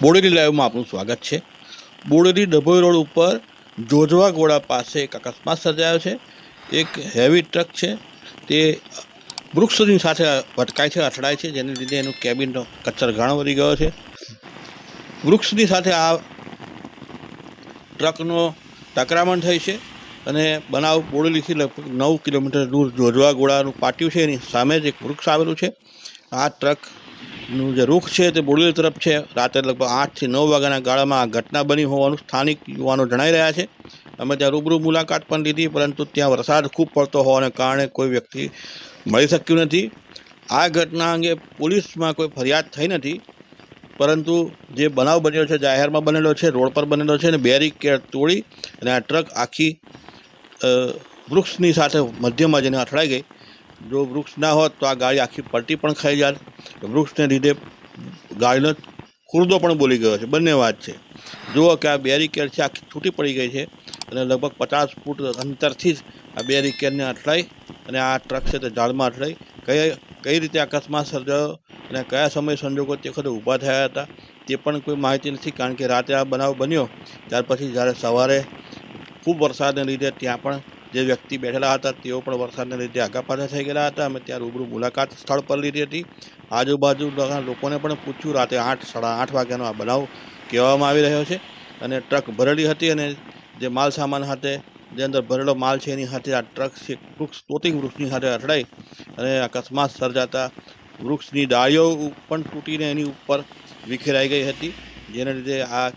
બોડેલી લાઈવમાં આપનું સ્વાગત છે. બોડેલી ડભોઈ રોડ ઉપર જોજવા ગોળા પાસે એક અકસ્માત સર્જાયો છે. એક હેવી ટ્રક છે. તે વૃક્ષની સાથે ભટકાય છે, અથડાય છે, જેને લીધે એનું કેબિનનો કચ્છર ઘણો વધી ગયો છે. વૃક્ષની સાથે આ ટ્રકનો ટકરામણ થઈ છે અને બનાવ બોડેલીથી લગભગ નવ કિલોમીટર દૂર જોજવા ગોળાનું પાટિયું છે. એની સામે જ એક વૃક્ષ આવેલું છે. આ ટ્રકનું જે રૂખ છે તે બોડેલી તરફ છે. રાત્રે લગભગ આઠથી નવ વાગ્યાના ગાળામાં આ ઘટના બની હોવાનું સ્થાનિક યુવાનો જણાઈ રહ્યા છે. અમે ત્યાં રૂબરૂ મુલાકાત પણ લીધી, પરંતુ ત્યાં વરસાદ ખૂબ પડતો હોવાને કારણે કોઈ વ્યક્તિ મળી શક્યું નથી. આ ઘટના અંગે પોલીસમાં કોઈ ફરિયાદ થઈ નથી, પરંતુ જે બનાવ બન્યો છે, જાહેરમાં બનેલો છે, રોડ પર બનેલો છે અને બેરીકેડ તોડી અને આ ટ્રક આખી વૃક્ષની સાથે મધ્યમાં જઈને અથડાઈ ગઈ. જો વૃક્ષ ના હોત તો આ ગાડી આખી પલટી પણ ખાઈ જાત. વૃક્ષને લીધે ગાડીનો ખુરદો પણ બોલી ગયો છે. બંને વાત છે. જુઓ કે આ બેરીકેર છે, આખી છૂટી પડી ગઈ છે અને લગભગ પચાસ ફૂટ અંતરથી જ આ બેરીકેરને અથડાઈ અને આ ટ્રક છે તે ઝાડમાં અથડાઈ કઈ કઈ રીતે અકસ્માત સર્જાયો અને કયા સમય સંજોગો તે વખતે ઊભા થયા હતા તે પણ કોઈ માહિતી નથી કારણ કે રાતે આ બનાવ બન્યો. ત્યાર પછી જ્યારે સવારે ખૂબ વરસાદને લીધે ત્યાં પણ જે વ્યક્તિ બેઠેલા હતા, તેઓ પણ વરસાદને લીધે આગા પાછા થઈ ગયેલા હતા. અમે ત્યાં રૂબરૂ મુલાકાત સ્થળ પર લીધી હતી. આજુબાજુના લોકોને પણ પૂછ્યું, રાતે આઠ, સાડા આઠ વાગ્યાનો આ બનાવ કહેવામાં આવી રહ્યો છે? અને ટ્રક ભરેલી હતી અને જે માલ સામાન સાથે જે અંદર ભરેલો માલ છે એની સાથે આ ટ્રક છે, વૃક્ષ, તોતિંગ વૃક્ષની સાથે અથડાઈ અને અકસ્માત સર્જાતા વૃક્ષની ડાળીઓ પણ તૂટીને એની ઉપર વિખેરાઈ ગઈ હતી. જેના લીધે આ